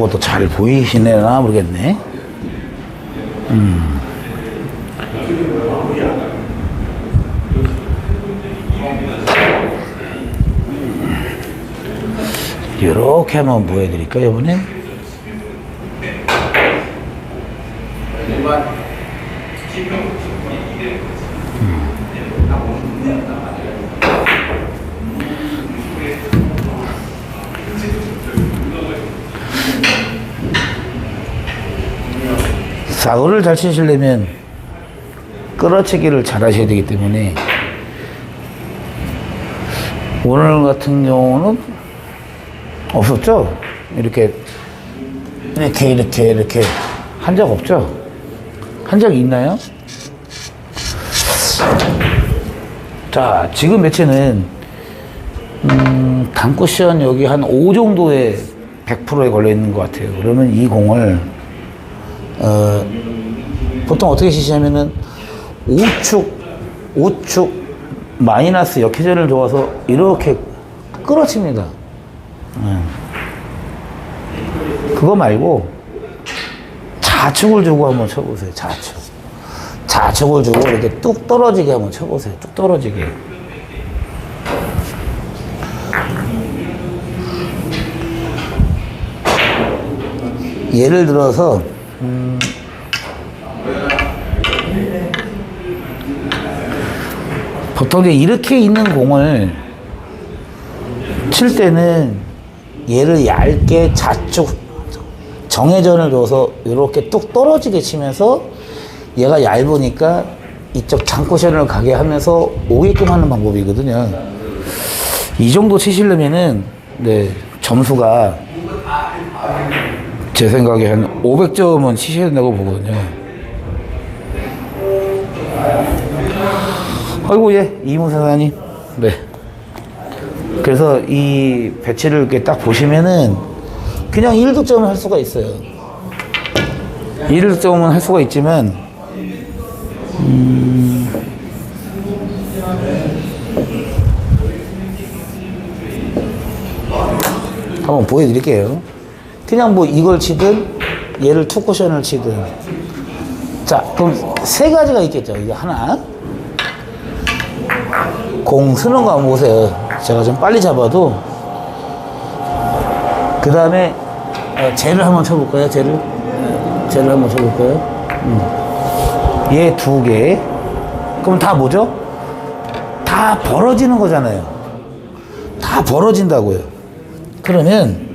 그것도 잘 보이시나 모르겠네. 음. 이렇게 한번 보여드릴까요, 이번에? 사고를 잘 치시려면 끌어치기를 잘 하셔야 되기 때문에 오늘 같은 경우는 없었죠? 이렇게 이렇게 이렇게 이렇게 한 적 없죠? 한 적 있나요? 자 지금 매체는 음, 단쿠션 여기 한 5 정도의 100%에 걸려 있는 것 같아요. 그러면 이 공을 어, 보통 어떻게 치시냐면은 우측 우측 마이너스 역회전을 줘서 이렇게 끌어칩니다. 예. 그거 말고 좌측을 주고 한번 쳐보세요. 좌측. 좌측을 주고 이렇게 뚝 떨어지게 한번 쳐보세요. 뚝 떨어지게. 예를 들어서 음, 보통 이렇게 있는 공을 칠 때는 얘를 얇게 좌측 정회전을 줘서 이렇게 뚝 떨어지게 치면서 얘가 얇으니까 이쪽 장쿠션을 가게 하면서 오게끔 하는 방법이거든요. 이 정도 치시려면은 네, 점수가 제 생각에 한 500점은 치셔야 된다고 보거든요. 아이고, 예, 이문사사님. 네. 그래서 이 배치를 이렇게 딱 보시면은 그냥 1득점을 할 수가 있어요. 1득점은 할 수가 있지만, 음, 한번 보여드릴게요. 그냥 뭐 이걸 치든 얘를 투 쿠션을 치든. 자 그럼 세 가지가 있겠죠. 이거 하나. 공 쓰는 거 한번 보세요. 제가 좀 빨리 잡아도. 그 다음에 어, 쟤를 한번 쳐볼까요 쟤를 어, 쟤를 한번 쳐볼까요. 음. 얘 두 개. 그럼 다 뭐죠? 다 벌어지는 거잖아요. 다 벌어진다고요. 그러면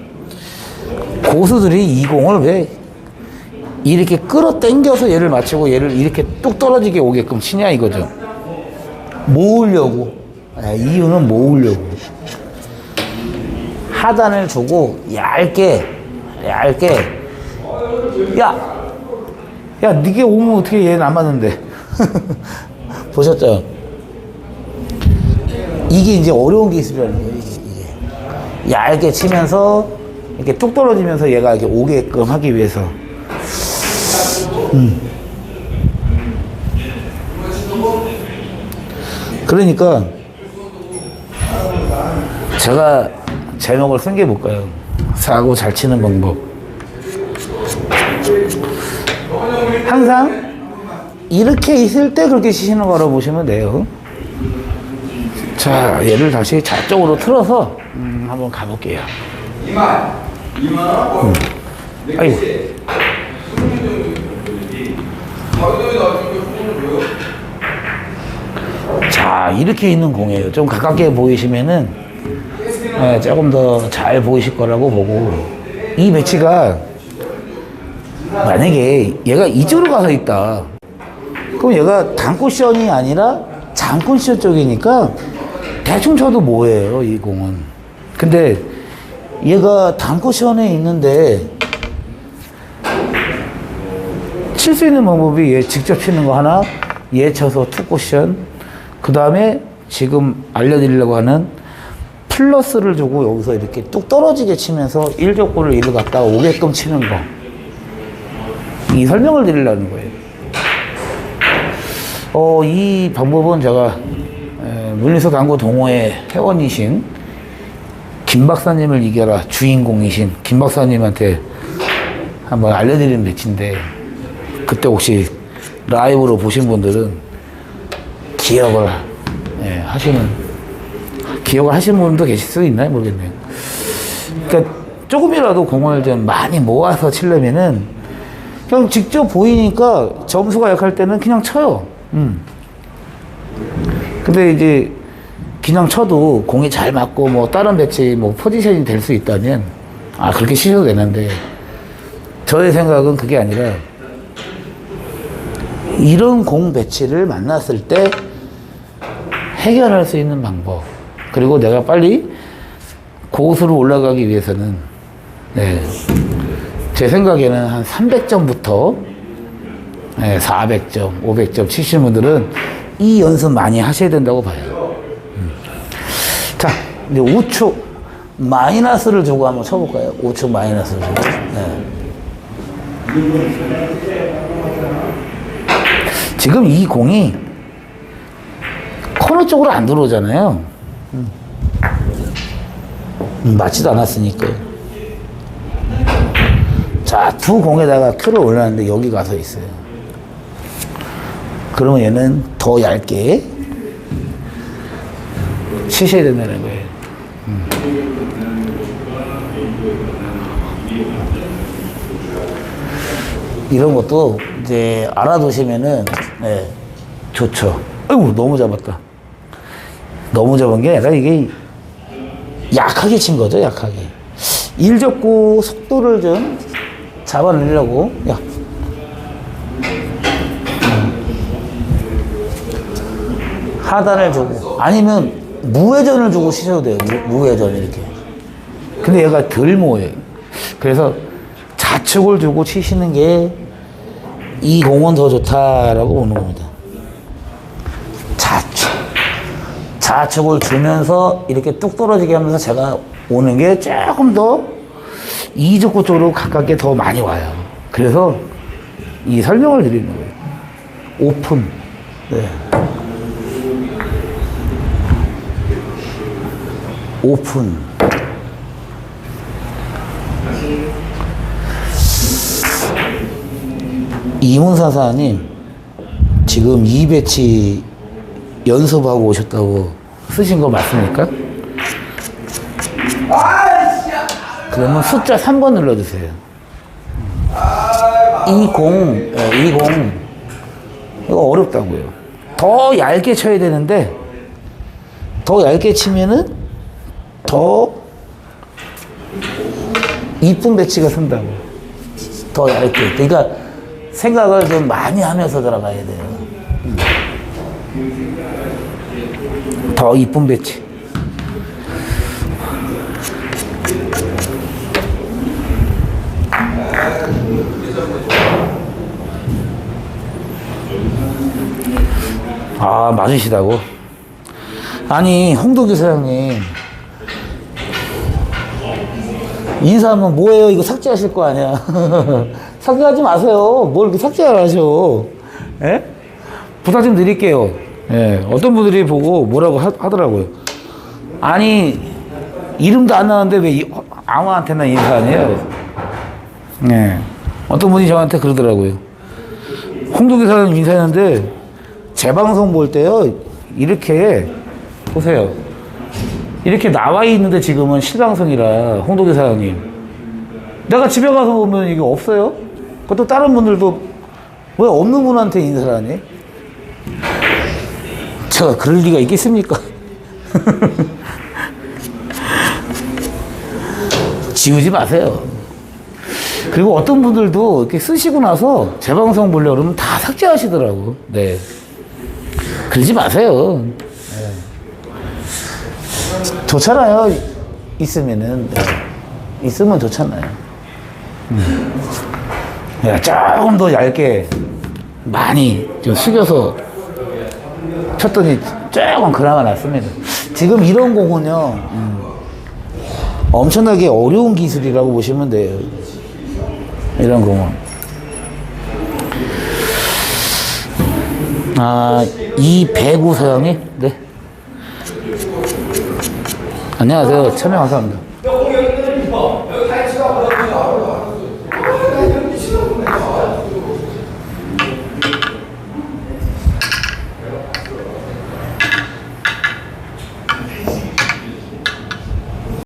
고수들이 이 공을 왜 이렇게 끌어당겨서 얘를 맞추고 얘를 이렇게 뚝 떨어지게 오게끔 치냐 이거죠. 모으려고. 아, 이유는 모으려고. 하단을 주고 얇게 얇게 야! 야, 니게 오면 어떻게 얘는 안 맞는데. 보셨죠? 이게 이제 어려운 이게. 이게. 얇게 치면서 이렇게 뚝 떨어지면서 얘가 이렇게 오게끔 하기 위해서. 음. 그러니까 제가 제목을 쓴 게 뭘까요? 사고 잘 치는 방법. 항상 이렇게 있을 때 그렇게 치시는 거라고 보시면 돼요. 자, 얘를 다시 좌쪽으로 틀어서 음, 한번 가볼게요. 음. 아이고. 자, 이렇게 있는 공이에요. 좀 가깝게 보이시면은 예, 조금 더 잘 보이실 거라고 보고 이 배치가 만약에 얘가 이쪽으로 가서 있다. 그럼 얘가 단쿠션이 아니라 장쿠션 쪽이니까 대충 쳐도 뭐예요, 이 공은. 근데 얘가 단쿠션에 있는데 칠 수 있는 방법이 얘 직접 치는 거 하나, 얘 쳐서 투쿠션, 그 다음에 지금 알려드리려고 하는 플러스를 주고 여기서 이렇게 뚝 떨어지게 치면서 1족구를 이를 갖다가 오게끔 치는 거. 이 설명을 드리려는 거예요. 어, 이 방법은 제가 에, 물리서 당구 동호회 회원이신 김 박사님을 이겨라 주인공이신 김 박사님한테 한번 알려드리는 매치인데 그때 혹시 라이브로 보신 분들은 기억을 예, 하시는 기억을 하시는 분도 계실 수 있나요 모르겠네요. 그러니까 조금이라도 공을 좀 많이 모아서 치려면은 그냥 직접 보이니까 점수가 약할 때는 그냥 쳐요. 음. 근데 이제 그냥 쳐도 공이 잘 맞고 뭐 다른 배치 뭐 포지션이 될 수 있다면 아 그렇게 치셔도 되는데 저의 생각은 그게 아니라 이런 공 배치를 만났을 때 해결할 수 있는 방법 그리고 내가 빨리 고수로 올라가기 위해서는 네, 제 생각에는 한 300점부터 네, 400점, 500점 치시는 분들은 이 연습 많이 하셔야 된다고 봐요. 음. 자, 이제 우측 마이너스를 주고 한번 쳐볼까요? 우측 마이너스를 주고. 네. 지금 이 공이 코너 쪽으로 안 들어오잖아요. 음. 음, 맞지도 않았으니까. 자, 두 공에다가 큐를 올렸는데 여기 가서 있어요. 그러면 얘는 더 얇게 치셔야 된다는 거예요. 음. 이런 것도 이제 알아두시면은 네, 좋죠. 아이고 너무 잡았다. 너무 잡은 게 아니라 이게 약하게 친 거죠, 약하게. 일 접고 속도를 좀 잡아내려고, 야. 음. 하단을 주고, 아니면 무회전을 주고 치셔도 돼요, 무, 무회전 이렇게. 근데 얘가 덜 모여요. 그래서 좌측을 주고 치시는 게 이 공은 더 좋다라고 보는 겁니다. 좌측. 좌측을 주면서 이렇게 뚝 떨어지게 하면서 제가 오는 게 조금 더 이적구 쪽으로 가깝게 더 많이 와요. 그래서 이 설명을 드리는 거예요. 오픈. 네. 오픈. 이문사사님, 지금 2배치 연습하고 오셨다고 쓰신 거 맞습니까? 그러면 숫자 3번 눌러주세요. 이 공, 예, 이 공, 이거 어렵다고요. 더 얇게 쳐야 되는데, 더 얇게 치면은 더 이쁜 배치가 쓴다고. 더 얇게. 그러니까 생각을 좀 많이 하면서 들어가야 돼요. 더 이쁜 배치. 아, 맞으시다고? 아니, 홍도기 사장님. 인사하면 뭐예요? 이거 삭제하실 거 아니야. 삭제하지 마세요. 뭘 이렇게 삭제를 하셔. 예? 부탁 좀 드릴게요. 예, 어떤 분들이 보고 뭐라고 하, 하더라고요. 아니, 이름도 안 나왔는데 왜 이- 아무한테나 인사하네요. 예. 어떤 분이 저한테 그러더라고요. 홍도기 사장님 인사했는데, 제 방송 볼 때요, 이렇게, 보세요. 이렇게 나와 있는데 지금은 실방송이라, 홍도기 사장님. 내가 집에 가서 보면 이게 없어요? 그것도 다른 분들도 왜 없는 분한테 인사를 하니? 제가 그럴 리가 있겠습니까? 지우지 마세요. 그리고 어떤 분들도 이렇게 쓰시고 나서 재방송 보려고 그러면 다 삭제하시더라고. 네. 그러지 마세요. 네. 좋잖아요. 있으면은. 네. 있으면 좋잖아요. 음. 네, 조금 더 얇게 많이 좀 숙여서 쳤더니 조금 그나마 낫습니다. 지금 이런 공은요, 음, 엄청나게 어려운 기술이라고 보시면 돼요. 이런 공은. 아, 이 배구 서양이? 네. 안녕하세요. 참여 감사합니다.